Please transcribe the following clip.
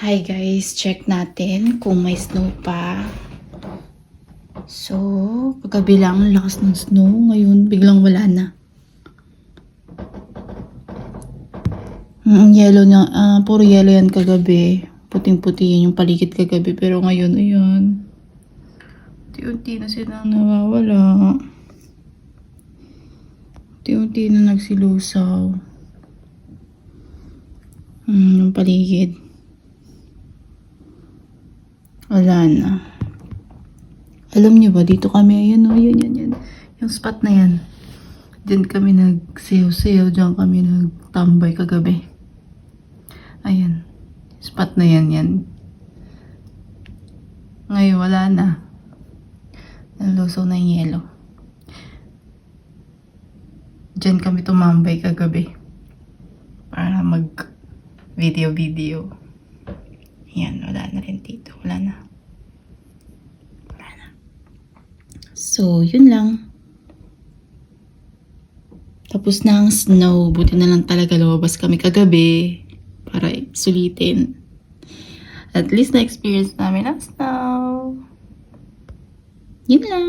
Hi guys, check natin kung may snow pa. So, kagabi lang ang lakas ng snow. Ngayon, biglang wala na. Mm, yellow na, ah, puro yellow yan kagabi. Puting-puti yan yung paligid kagabi. Pero ngayon, ayun. Unti-unti na silang nawawala. Unti-unti na nagsilusaw. Hmm, yung paligid. Wala na. Alam niyo ba, dito kami, ayun o, yun, yun, yun. Yung spot na yan. Diyan kami nagsayaw-sayaw, diyan kami nagtambay kagabi. Ayan. Spot na yan, yan. Ngayon, wala na. Nalusaw na yung yelo. Diyan kami tumambay kagabi. Para mag video-video. Yan, wala na rin dito. Wala na. Wala na. So, yun lang. Tapos na ang snow. Buti na lang talaga lumabas kami kagabi para sulitin. At least na-experience namin ang snow. Yun lang.